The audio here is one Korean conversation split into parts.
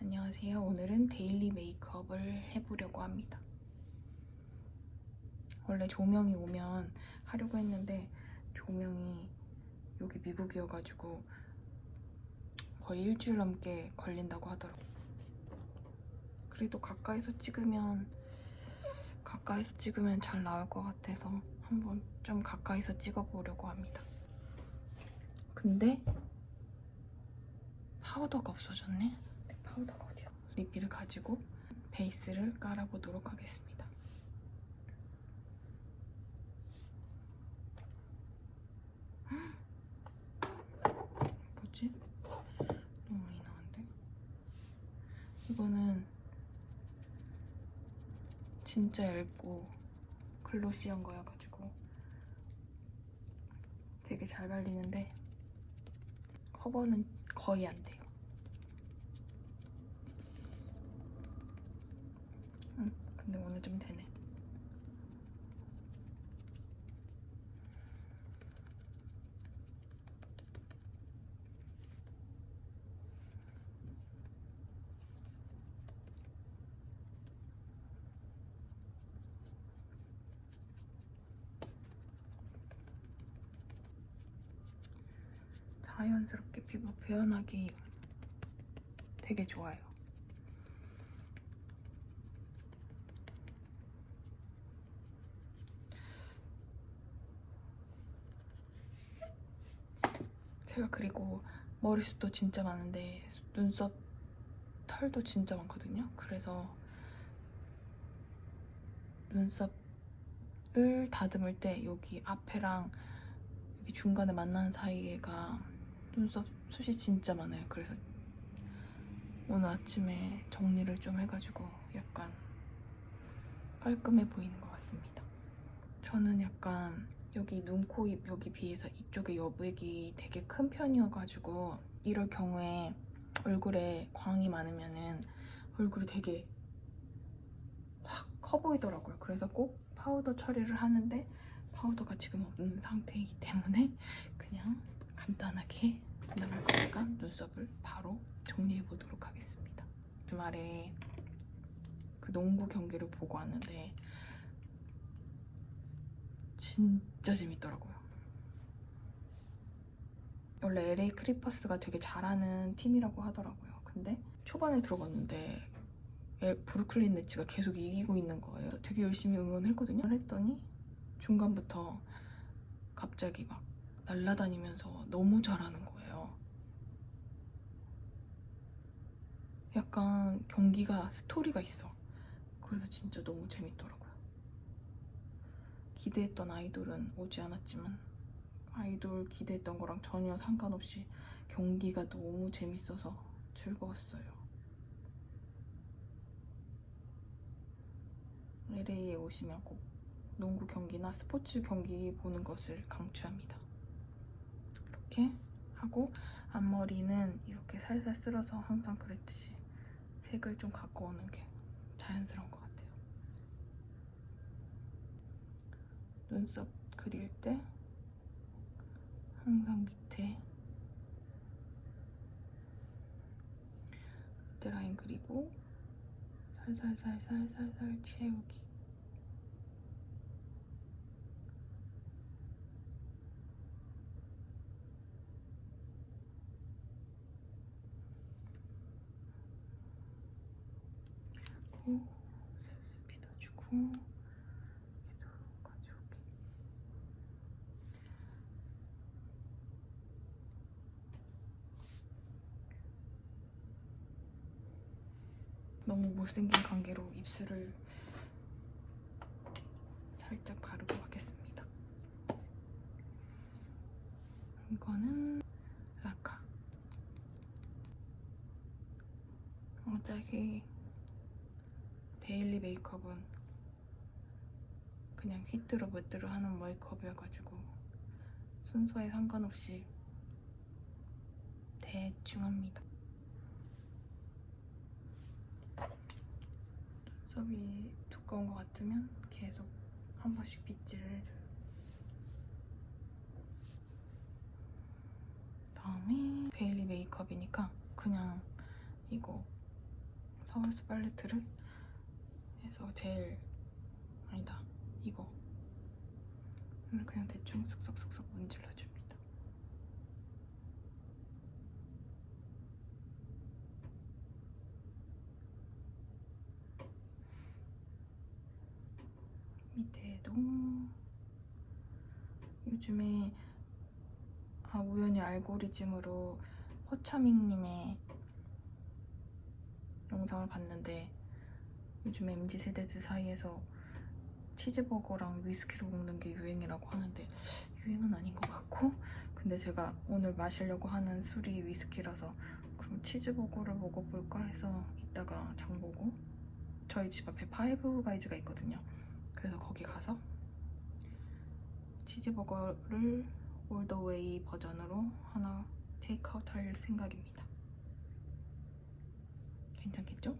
안녕하세요. 오늘은 데일리 메이크업을 해보려고 합니다. 원래 조명이 오면 하려고 했는데 조명이 여기 미국이어가지고 거의 일주일 넘게 걸린다고 하더라고요. 그래도 가까이서 찍으면 가까이서 찍으면 잘 나올 것 같아서 한번 좀 가까이서 찍어보려고 합니다. 근데 파우더가 없어졌네. 내 파우더가 어디야? 립비를 가지고 베이스를 깔아보도록 하겠습니다. 뭐지? 너무 많이 나왔는데? 이거는 진짜 얇고 글로시한 거여가지고 되게 잘 발리는데 커버는 거의 안 돼요. 응, 오늘 좀 되네. 자연스럽게 피부 표현하기 되게 좋아요. 제가 그리고 머리숱도 진짜 많은데 눈썹 털도 진짜 많거든요. 그래서 눈썹을 다듬을 때 여기 앞에랑 여기 중간에 만나는 사이에가 눈썹 숱이 진짜 많아요. 그래서 오늘 아침에 정리를 좀 해가지고 약간 깔끔해 보이는 것 같습니다. 저는 약간 여기 눈, 코, 입 여기 비해서 이쪽에 여백이 되게 큰 편이어가지고 이럴 경우에 얼굴에 광이 많으면은 얼굴이 되게 확 커 보이더라고요. 그래서 꼭 파우더 처리를 하는데 파우더가 지금 없는 상태이기 때문에 그냥 간단하게 남을 거니까 눈썹을 바로 정리해 보도록 하겠습니다. 주말에 그 농구 경기를 보고 왔는데 진짜 재밌더라고요. 원래 LA 크리퍼스가 되게 잘하는 팀이라고 하더라고요. 근데 초반에 들어갔는데 에- 브루클린 네츠가 계속 이기고 있는 거예요. 되게 열심히 응원했거든요. 했더니 중간부터 갑자기 막 날아다니면서 너무 잘하는 거예요. 약간 경기가 스토리가 있어. 그래서 진짜 너무 재밌더라고요. 기대했던 아이돌은 오지 않았지만 아이돌 기대했던 거랑 전혀 상관없이 경기가 너무 재밌어서 즐거웠어요. LA에 오시면 꼭 농구 경기나 스포츠 경기 보는 것을 강추합니다. 이렇게 하고 앞머리는 이렇게 살살 쓸어서 항상 그랬듯이 색을 좀 갖고 오는 게 자연스러운 것 같아요. 눈썹 그릴 때 항상 밑에 라인 그리고 살살살살살살 채우기. 그리고 슬슬 빗어주고 얘도 가져오기 너무 못생긴 관계로 입술을 살짝 바르고 하겠습니다. 이거는 라카. 갑자기 데일리 메이크업은 그냥 휘뚜루 무뚜루 하는 메이크업이어가지고 순서에 상관없이 대충 합니다. 눈썹이 두꺼운 것 같으면 계속 한 번씩 빗질을 해줘요. 다음에 데일리 메이크업이니까 그냥 이거 서울스 팔레트를 해서 제일 아니다 이거 그냥 대충 쓱쓱쓱쓱 문질러줍 니다. 밑에도 요즘에 아 우연히 알고리즘으로 허차밍님의 영상을 봤는데 요즘 MZ 세대들 사이에서 치즈버거랑 위스키를 먹는 게 유행이라고 하는데 유행은 아닌 것 같고 근데 제가 오늘 마시려고 하는 술이 위스키라서 그럼 치즈버거를 먹어볼까 해서 이따가 장보고 저희 집 앞에 파이브 가이즈가 있거든요 그래서 거기 가서 치즈버거를 올더웨이 버전으로 하나 테이크아웃 할 생각입니다 괜찮겠죠?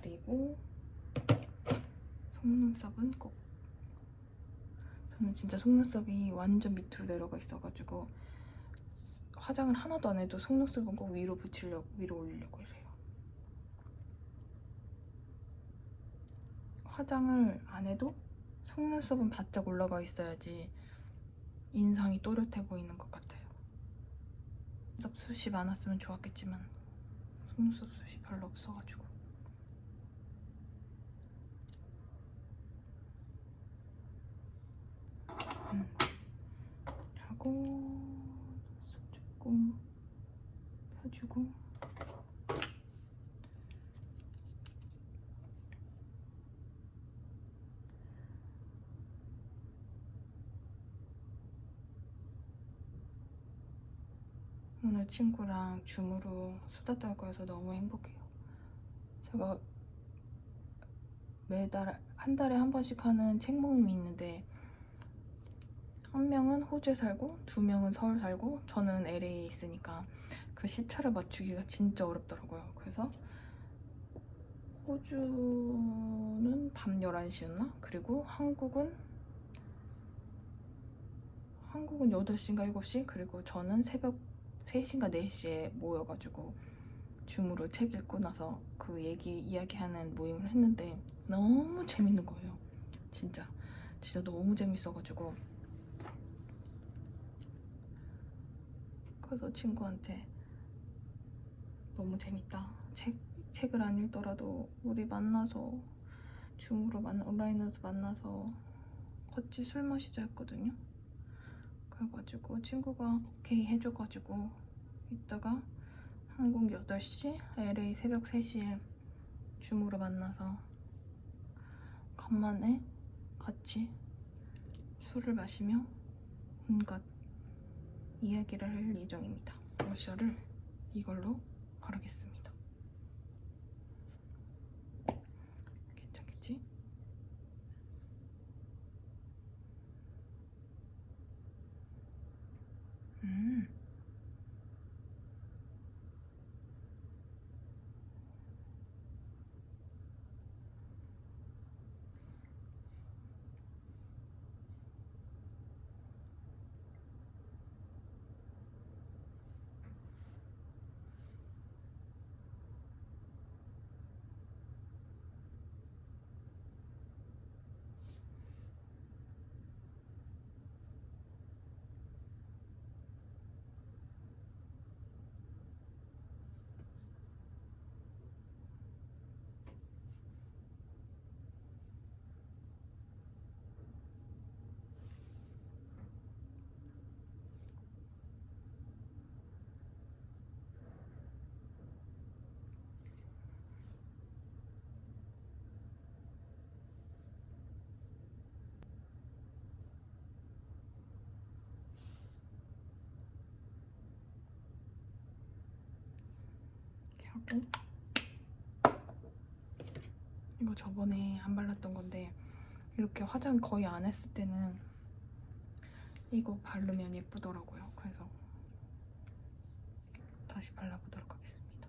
그리고 속눈썹은 꼭 저는 진짜 속눈썹이 완전 밑으로 내려가 있어가지고 화장을 하나도 안 해도 속눈썹은 꼭 위로 붙이려고 위로 올리려고 해요. 화장을 안 해도 속눈썹은 바짝 올라가 있어야지 인상이 또렷해 보이는 것 같아요. 썹숱이 많았으면 좋았겠지만 속눈썹 숱이 별로 없어가지고 음. 하고 조금 펴주고 오늘 친구랑 줌으로 수다 떨고 해서 너무 행복해요. 제가 매달 한 달에 한 번씩 하는 책 모임이 있는데 한 명은 호주에 살고 두 명은 서울 살고 저는 LA에 있으니까 그 시차를 맞추기가 진짜 어렵더라고요. 그래서 호주는 밤 11시였나? 그리고 한국은 한국은 8시인가 7시? 그리고 저는 새벽 3시인가 4시에 모여가지고 줌으로 책 읽고 나서 그 얘기 이야기하는 모임을 했는데 너무 재밌는 거예요. 진짜 진짜 너무 재밌어가지고 그래서 친구한테 너무 재밌다. 책 책을 안 읽더라도 우리 만나서 줌으로 만 온라인에서 만나서 같이 술 마시자 했거든요. 그래가지고 친구가 오케이 해줘가지고 이따가 한국 8시, LA 새벽 3시에 줌으로 만나서 간만에 같이 술을 마시며 온갖 이야기를 할 예정입니다. 러시아를 이걸로 바르겠습니다. 괜찮겠지? 음. 이렇게 하고 이거 저번에 안 발랐던 건데 이렇게 화장 거의 안 했을 때는 이거 바르면 예쁘더라고요. 그래서 다시 발라보도록 하겠습니다.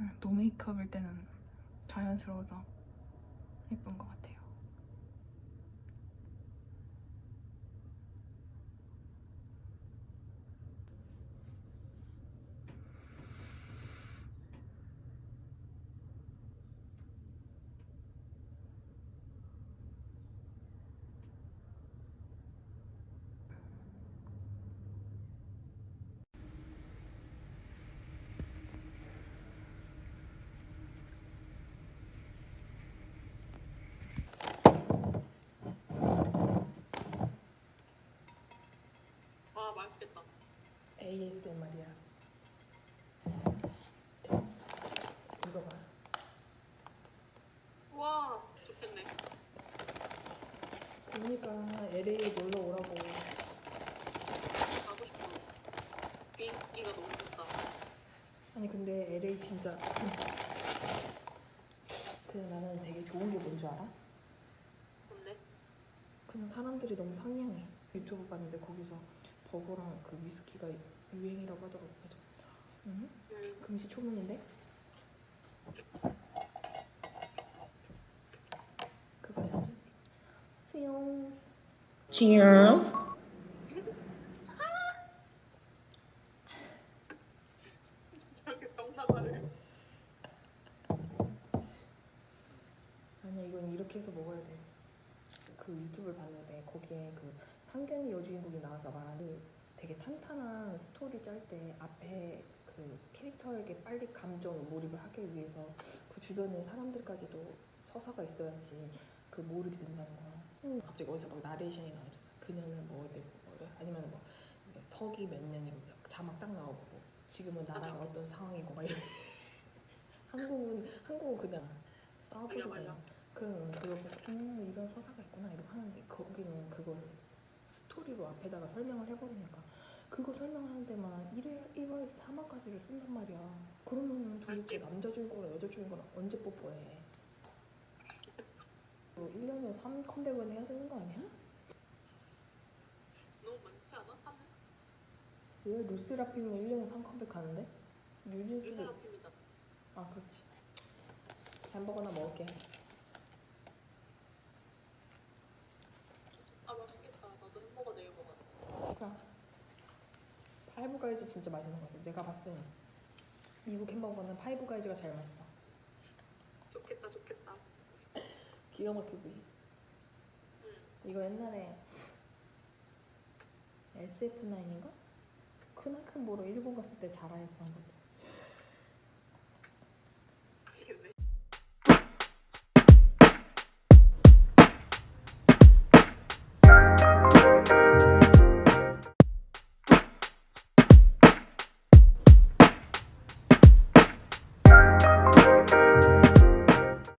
음, 노 메이크업일 때는 자연스러워서 예쁜 것 같아요. ASMR이야. 이거 봐. 와 좋겠네. 그러니까 LA 놀러 오라고. 가고 싶어. 비행기가 너무 좋다. 아니 근데 LA 진짜 그 나는 되게 좋은 게뭔줄 알아? 근데 그냥 사람들이 너무 상냥해. 유튜브 봤는데 거기서 버거랑 그 위스키가 유행이라고 하더라고. 그래서 응? 음, 금시 초문인데? 그거 해야지. Cheers. 저렇게 병사다를. 아니야 이건 이렇게 해서 먹어야 돼. 그 유튜브를 봤는데 거기에 그 상견이 여주인공이 나와서 말하는 그 되게 탄탄한 스토리 짤 때 앞에 그 캐릭터에게 빨리 감정 몰입을 하기 위해서 그 주변의 사람들까지도 서사가 있어야지 그 몰입이 된다는 거야. 음, 갑자기 어디서 막 나레이션이 나오잖아. 그녀는 뭐 어디 뭐래 아니면 뭐 서기 몇 년이면서 자막 딱 나오고 뭐 지금은 나라가 어떤 상황이고 막 이런. 한국은 한국은 그냥 쏴버리잖아. 그럼 그거 음 이런 서사가 있구나 이러고 하는데 거기는 그걸 스토리로 앞에다가 설명을 해버리니까 그거 설명하는 데만 1회, 1화에서 3화까지를 쓴단 말이야 그러면은 도대체 남자 주인공이랑 여자 주인공은 언제 뽀뽀해 1년에 3 컴백은 해야 되는 거 아니야? 너무 많지 않아? 3회? 왜 루시라핌은 1년에 3 컴백 하는데? 유진수도 유사람입니다. 아 그렇지 햄버거나 먹을게 아 맛있겠다. 나도 햄버거 내일 먹었지. 그럼 파이브 가이즈 진짜 맛있는 것 같아. 내가 봤을 때는 미국 햄버거는 파이브 가이즈가 제일 맛있어. 좋겠다 좋겠다. 기가 막히지. 응. 이거 옛날에 SF9인가? 크나큰 보러 일본 갔을 때 자라에서 산 건데.